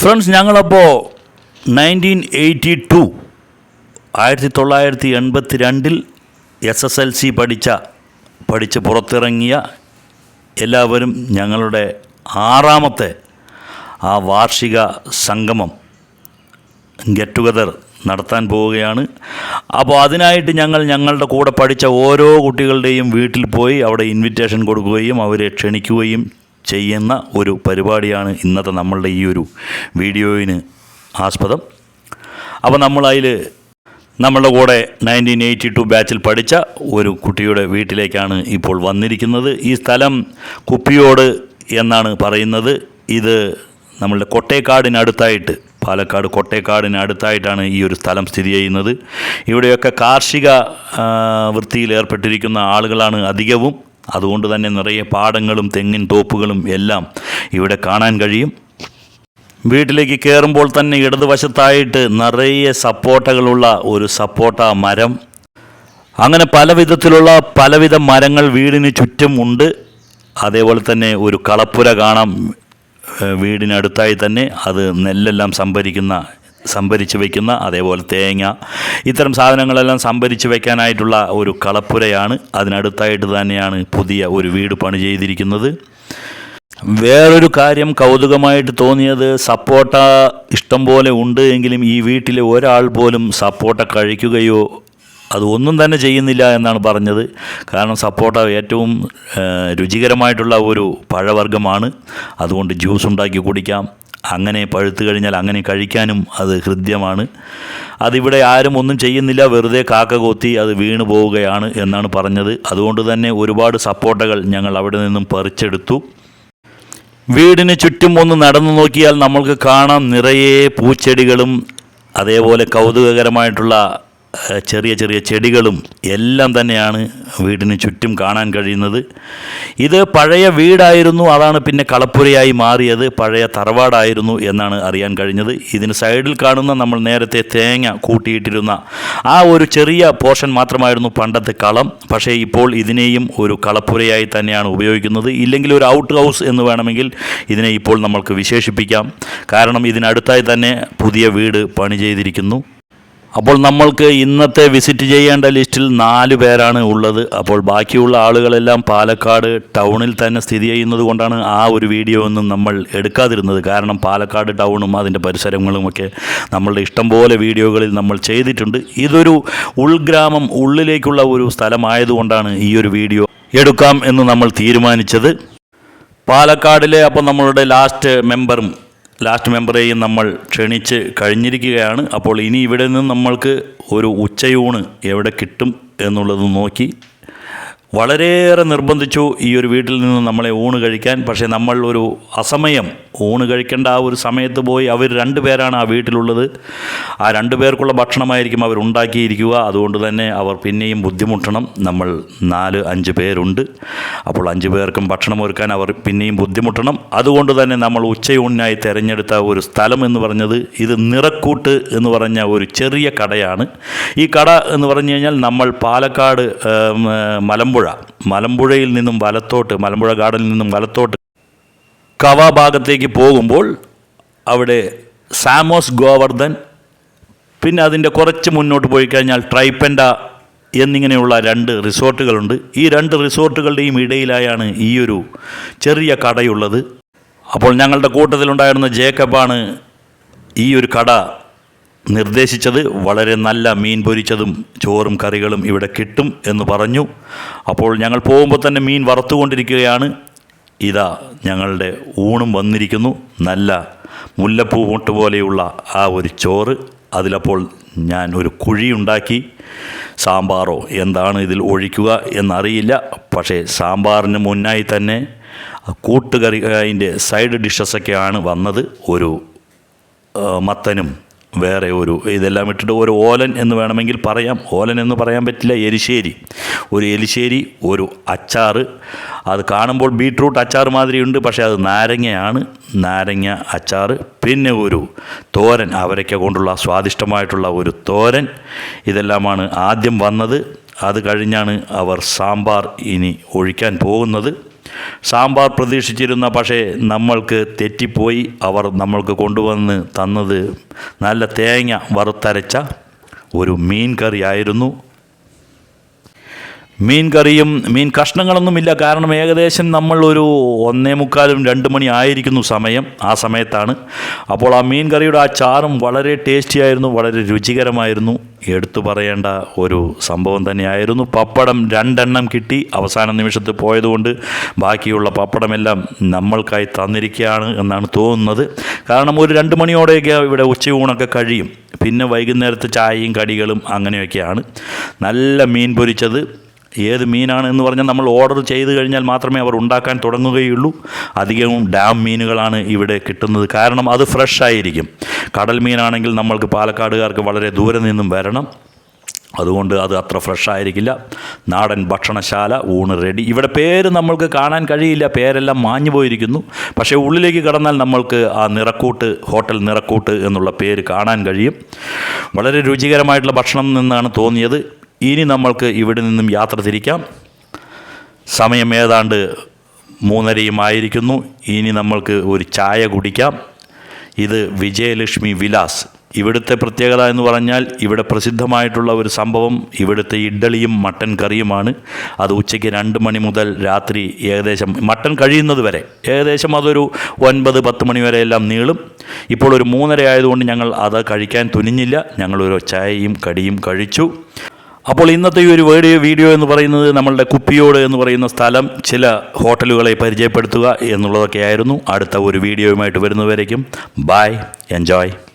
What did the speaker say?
Friends ഞങ്ങളപ്പോൾ nineteen eighty two ആയിരത്തി തൊള്ളായിരത്തി എൺപത്തി രണ്ടിൽ എസ് എസ് എൽ സി പഠിച്ച പഠിച്ച് പുറത്തിറങ്ങിയ എല്ലാവരും ഞങ്ങളുടെ ആറാമത്തെ ആ വാർഷിക സംഗമം ഗെറ്റ് ടുഗദർ നടത്താൻ പോവുകയാണ്. അപ്പോൾ അതിനായിട്ട് ഞങ്ങൾ ഞങ്ങളുടെ കൂടെ പഠിച്ച ഓരോ കുട്ടികളുടെയും വീട്ടിൽ പോയി അവിടെ ഇൻവിറ്റേഷൻ കൊടുക്കുകയും അവരെ ക്ഷണിക്കുകയും ചെയ്യുന്ന ഒരു പരിപാടിയാണ് ഇന്നത്തെ നമ്മളുടെ ഈ ഒരു വീഡിയോയിന് ആസ്പദം. അപ്പോൾ നമ്മളതിൽ നമ്മളുടെ കൂടെ നയന്റീൻ എയ്റ്റി ടു ബാച്ചിൽ പഠിച്ച ഒരു കുട്ടിയുടെ വീട്ടിലേക്കാണ് ഇപ്പോൾ വന്നിരിക്കുന്നത്. ഈ സ്ഥലം കുപ്പിയോട് എന്നാണ് പറയുന്നത്. ഇത് നമ്മളുടെ കൊട്ടേക്കാടിനടുത്തായിട്ട് പാലക്കാട് കൊട്ടേക്കാടിനടുത്തായിട്ടാണ് ഈ ഒരു സ്ഥലം സ്ഥിതി ചെയ്യുന്നത്. ഇവിടെയൊക്കെ കാർഷിക വൃത്തിയിൽ ഏർപ്പെട്ടിരിക്കുന്ന ആളുകളാണ് അധികവും. അതുകൊണ്ട് തന്നെ നിറയെ പാടങ്ങളും തെങ്ങിൻ തോപ്പുകളും എല്ലാം ഇവിടെ കാണാൻ കഴിയും. വീട്ടിലേക്ക് കയറുമ്പോൾ തന്നെ ഇടതുവശത്തായിട്ട് നിറയെ സപ്പോട്ടകളുള്ള ഒരു സപ്പോട്ട മരം. അങ്ങനെ പല വിധത്തിലുള്ള പലവിധ മരങ്ങൾ വീടിന് ചുറ്റും ഉണ്ട്. അതേപോലെ തന്നെ ഒരു കളപ്പുര കാണാം വീടിനടുത്തായി തന്നെ. അത് നെല്ലെല്ലാം സംഭരിക്കുന്ന സംഭരിച്ച് വയ്ക്കുന്ന അതേപോലെ തേങ്ങ. ഇത്തരം സാധനങ്ങളെല്ലാം സംഭരിച്ച് വയ്ക്കാനായിട്ടുള്ള ഒരു കളപ്പുരയാണ്. അതിനടുത്തായിട്ട് തന്നെയാണ് പുതിയ ഒരു വീട് പണി ചെയ്തിരിക്കുന്നത്. വേറൊരു കാര്യം കൗതുകമായിട്ട് തോന്നിയത് സപ്പോട്ട ഇഷ്ടം പോലെ ഉണ്ട് എങ്കിലും ഈ വീട്ടിലെ ഒരാൾ പോലും സപ്പോട്ട കഴിക്കുകയോ അത് ഒന്നും തന്നെ ചെയ്യുന്നില്ല എന്നാണ് പറഞ്ഞത്. കാരണം സപ്പോട്ട ഏറ്റവും രുചികരമായിട്ടുള്ള ഒരു പഴവർഗമാണ്. അതുകൊണ്ട് ജ്യൂസ് ഉണ്ടാക്കി കുടിക്കാം. അങ്ങനെ പഴുത്തു കഴിഞ്ഞാൽ അങ്ങനെ കഴിക്കാനും അത് ഹൃദ്യമാണ്. അതിവിടെ ആരും ഒന്നും ചെയ്യുന്നില്ല. വെറുതെ കാക്ക കൊത്തി അത് വീണു പോവുകയാണ് എന്നാണ് പറഞ്ഞത്. അതുകൊണ്ട് തന്നെ ഒരുപാട് സപ്പോർട്ടകൾ ഞങ്ങൾ അവിടെ നിന്നും പറിച്ചെടുത്തു. വീടിന് ചുറ്റും ഒന്ന് നടന്നു നോക്കിയാൽ നമ്മൾക്ക് കാണാം നിറയെ പൂച്ചെടികളും അതേപോലെ കൗതുകകരമായിട്ടുള്ള ചെറിയ ചെറിയ ചെടികളും എല്ലാം തന്നെയാണ് വീടിന് ചുറ്റും കാണാൻ കഴിയുന്നത്. ഇത് പഴയ വീടായിരുന്നു അതാണ് പിന്നെ കളപ്പുരയായി മാറിയത് പഴയ തറവാടായിരുന്നു എന്നാണ് അറിയാൻ കഴിഞ്ഞത്. ഇതിന് സൈഡിൽ കാണുന്ന നമ്മൾ നേരത്തെ തേങ്ങ കൂട്ടിയിട്ടിരുന്ന ആ ഒരു ചെറിയ പോർഷൻ മാത്രമായിരുന്നു പണ്ടത്തെ കളം. പക്ഷേ ഇപ്പോൾ ഇതിനെയും ഒരു കളപ്പുരയായി തന്നെയാണ് ഉപയോഗിക്കുന്നത്. ഇല്ലെങ്കിൽ ഒരു ഔട്ട് ഹൗസ് എന്ന് വേണമെങ്കിൽ ഇതിനെ ഇപ്പോൾ നമ്മൾക്ക് വിശേഷിപ്പിക്കാം. കാരണം ഇതിനടുത്തായി തന്നെ പുതിയ വീട് പണി ചെയ്തിരിക്കുന്നു. അപ്പോൾ നമ്മൾക്ക് ഇന്നത്തെ വിസിറ്റ് ചെയ്യേണ്ട ലിസ്റ്റിൽ നാല് പേരാണ് ഉള്ളത്. അപ്പോൾ ബാക്കിയുള്ള ആളുകളെല്ലാം പാലക്കാട് ടൗണിൽ തന്നെ സ്ഥിതി ചെയ്യുന്നത് കൊണ്ടാണ് ആ ഒരു വീഡിയോ ഒന്നും നമ്മൾ എടുക്കാതിരുന്നത്. കാരണം പാലക്കാട് ടൗണും അതിന്റെ പരിസരങ്ങളുമൊക്കെ നമ്മളുടെ ഇഷ്ടംപോലെ വീഡിയോകളിൽ നമ്മൾ ചെയ്തിട്ടുണ്ട്. ഇതൊരു ഉൾഗ്രാമം ഉള്ളിലേക്കുള്ള ഒരു സ്ഥലമായതുകൊണ്ടാണ് ഈ ഒരു വീഡിയോ എടുക്കാം എന്ന് നമ്മൾ തീരുമാനിച്ചത്. പാലക്കാടിലെ അപ്പോൾ നമ്മളുടെ ലാസ്റ്റ് മെമ്പറും ലാസ്റ്റ് മെമ്പറേയും നമ്മൾ ക്ഷണിച്ച് കഴിഞ്ഞിരിക്കുകയാണ്. അപ്പോൾ ഇനി ഇവിടെ നിന്ന് നമ്മൾക്ക് ഒരു ഉച്ചയൂണ് എവിടെ കിട്ടും എന്നുള്ളത് നോക്കി. വളരെയേറെ നിർബന്ധിച്ചു ഈ ഒരു വീട്ടിൽ നിന്ന് നമ്മളെ ഊണ് കഴിക്കാൻ. പക്ഷേ നമ്മൾ ഒരു അസമയം ഊണ് കഴിക്കേണ്ട ആ ഒരു സമയത്ത് പോയി അവർ രണ്ട് പേരാണ് ആ വീട്ടിലുള്ളത്. ആ രണ്ട് പേർക്കുള്ള ഭക്ഷണമായിരിക്കും അവർ ഉണ്ടാക്കിയിരിക്കുക. അതുകൊണ്ട് തന്നെ അവർ പിന്നെയും ബുദ്ധിമുട്ടണം. നമ്മൾ നാല് അഞ്ച് പേരുണ്ട്. അപ്പോൾ അഞ്ച് പേർക്കും ഭക്ഷണം ഒരുക്കാൻ അവർ പിന്നെയും ബുദ്ധിമുട്ടണം. അതുകൊണ്ട് തന്നെ നമ്മൾ ഉച്ചയൂണിനായി തിരഞ്ഞെടുത്ത ഒരു സ്ഥലം എന്ന് പറഞ്ഞത് ഇത് നിറക്കൂട്ട് എന്ന് പറഞ്ഞ ഒരു ചെറിയ കടയാണ്. ഈ കട എന്ന് പറഞ്ഞു കഴിഞ്ഞാൽ നമ്മൾ പാലക്കാട് മലമ്പുഴ. മലമ്പുഴയിൽ നിന്നും വലത്തോട്ട് മലമ്പുഴ ഗാർഡനിൽ നിന്നും വലത്തോട്ട് കവ ഭാഗത്തേക്ക് പോകുമ്പോൾ അവിടെ സാമോസ് ഗോവർദ്ധൻ പിന്നെ അതിന്റെ കുറച്ച് മുന്നോട്ട് പോയി കഴിഞ്ഞാൽ ട്രൈപ്പൻഡ എന്നിങ്ങനെയുള്ള രണ്ട് റിസോർട്ടുകളുണ്ട്. ഈ രണ്ട് റിസോർട്ടുകളുടെയും ഇടയിലായാണ് ഈ ഒരു ചെറിയ കടയുള്ളത്. അപ്പോൾ ഞങ്ങളുടെ കൂട്ടത്തിലുണ്ടായിരുന്ന ജേക്കബാണ് ഈ ഒരു കട നിർദ്ദേശിച്ചത്. വളരെ നല്ല മീൻ പൊരിച്ചതും ചോറും കറികളും ഇവിടെ കിട്ടും എന്ന് പറഞ്ഞു. അപ്പോൾ ഞങ്ങൾ പോകുമ്പോൾ തന്നെ മീൻ വറുത്തുകൊണ്ടിരിക്കുകയാണ്. ഇതാ ഞങ്ങളുടെ ഊണും വന്നിരിക്കുന്നു. നല്ല മുല്ലപ്പൂ മുട്ട് പോലെയുള്ള ആ ഒരു ചോറ്. അതിലപ്പോൾ ഞാൻ ഒരു കുഴിയുണ്ടാക്കി. സാമ്പാറോ എന്താണ് ഇതിൽ ഒഴിക്കുക എന്നറിയില്ല. പക്ഷേ സാമ്പാറിന് മുന്നായി തന്നെ കൂട്ടുകറി അതിന്റെ സൈഡ് ഡിഷസൊക്കെയാണ് വന്നത്. ഒരു മത്തനും വേറെ ഒരു ഇതെല്ലാം ഇട്ടിട്ട് ഒരു ഓലൻ എന്ന് വേണമെങ്കിൽ പറയാം. ഓലൻ എന്ന് പറയാൻ പറ്റില്ല എരിശ്ശേരി ഒരു എലിശ്ശേരി ഒരു അച്ചാറ് അത് കാണുമ്പോൾ ബീട്രൂട്ട് അച്ചാർ മാതിരിയുണ്ട് പക്ഷേ അത് നാരങ്ങയാണ്. നാരങ്ങ അച്ചാർ പിന്നെ ഒരു തോരൻ. അവരൊക്കെ കൊണ്ടുള്ള സ്വാദിഷ്ടമായിട്ടുള്ള ഒരു തോരൻ. ഇതെല്ലാമാണ് ആദ്യം വന്നത്. അത് കഴിഞ്ഞാണ് അവർ സാമ്പാർ ഇനി ഒഴിക്കാൻ പോകുന്നത്. സാമ്പാർ പ്രതീക്ഷിച്ചിരുന്ന പക്ഷേ നമ്മൾക്ക് തെറ്റിപ്പോയി. അവർ നമ്മൾക്ക് കൊണ്ടുവന്ന് തന്നത് നല്ല തേങ്ങ വറുത്തരച്ച ഒരു മീൻ കറിയായിരുന്നു. മീൻ കറിയും മീൻ കഷ്ണങ്ങളൊന്നുമില്ല. കാരണം ഏകദേശം നമ്മൾ ഒരു ഒന്നേ മുക്കാലും രണ്ട് മണി ആയിരിക്കുന്നു സമയം. ആ സമയത്താണ്. അപ്പോൾ ആ മീൻ കറിയുടെ ആ ചാറും വളരെ ടേസ്റ്റി ആയിരുന്നു വളരെ രുചികരമായിരുന്നു. എടുത്തു പറയേണ്ട ഒരു സംഭവം തന്നെയായിരുന്നു. പപ്പടം രണ്ടെണ്ണം കിട്ടി. അവസാന നിമിഷത്തിൽ പോയതുകൊണ്ട് ബാക്കിയുള്ള പപ്പടമെല്ലാം നമ്മൾക്കായി തന്നിരിക്കുകയാണ് എന്നാണ് തോന്നുന്നത്. കാരണം ഒരു രണ്ട് മണിയോടെയൊക്കെ ഇവിടെ ഉച്ചയൂണൊക്കെ കഴിയും. പിന്നെ വൈകുന്നേരത്തെ ചായയും കടികളും അങ്ങനെയൊക്കെയാണ്. നല്ല മീൻ പൊരിച്ചത്. ഏത് മീനാണ് എന്ന് പറഞ്ഞാൽ നമ്മൾ ഓർഡർ ചെയ്ത് കഴിഞ്ഞാൽ മാത്രമേ അവർ ഉണ്ടാക്കാൻ തുടങ്ങുകയുള്ളൂ. അധികവും ഡാം മീനുകളാണ് ഇവിടെ കിട്ടുന്നത്. കാരണം അത് ഫ്രഷ് ആയിരിക്കും. കടൽ മീനാണെങ്കിൽ നമ്മൾക്ക് പാലക്കാടുകാർക്ക് വളരെ ദൂരെ നിന്നും വരണം. അതുകൊണ്ട് അത് അത്ര ഫ്രഷ് ആയിരിക്കില്ല. നാടൻ ഭക്ഷണശാല ഊണ് റെഡി. ഇവിടെ പേര് നമ്മൾക്ക് കാണാൻ കഴിയില്ല. പേരെല്ലാം മാഞ്ഞു പോയിരിക്കുന്നു. പക്ഷേ ഉള്ളിലേക്ക് കടന്നാൽ നമ്മൾക്ക് ആ നിറക്കൂട്ട് ഹോട്ടൽ നിറക്കൂട്ട് എന്നുള്ള പേര് കാണാൻ കഴിയും. വളരെ രുചികരമായിട്ടുള്ള ഭക്ഷണം നിന്നാണ് തോന്നിയത്. ഇനി നമ്മൾക്ക് ഇവിടെ നിന്നും യാത്ര തിരിക്കാം. സമയം ഏതാണ്ട് മൂന്നരയുമായിരിക്കുന്നു. ഇനി നമ്മൾക്ക് ഒരു ചായ കുടിക്കാം. ഇത് വിജയലക്ഷ്മി വിലാസ്. ഇവിടുത്തെ പ്രത്യേകത എന്ന് പറഞ്ഞാൽ ഇവിടെ പ്രസിദ്ധമായിട്ടുള്ള ഒരു സംഭവം ഇവിടുത്തെ ഇഡ്ഡലിയും മട്ടൻ കറിയുമാണ്. അത് ഉച്ചയ്ക്ക് രണ്ട് മണി മുതൽ രാത്രി ഏകദേശം മട്ടൻ കഴിയുന്നത് വരെ ഏകദേശം അതൊരു ഒൻപത് പത്ത് മണി വരെ എല്ലാം നീളും. ഇപ്പോൾ ഒരു മൂന്നര ആയതുകൊണ്ട് ഞങ്ങൾ അത് കഴിക്കാൻ തുനിഞ്ഞില്ല. ഞങ്ങളൊരു ചായയും കടിയും കഴിച്ചു. അപ്പോൾ ഇന്നത്തെ ഈ ഒരു വീഡിയോ വീഡിയോ എന്ന് പറയുന്നത് നമ്മളുടെ കുപ്പിയോട് എന്ന് പറയുന്ന സ്ഥലം. ചില ഹോട്ടലുകളെ പരിചയപ്പെടുത്തുക എന്നുള്ളതൊക്കെയായിരുന്നു. അടുത്ത ഒരു വീഡിയോയുമായിട്ട് വരുന്നവരേക്കും ബായ് എൻജോയ്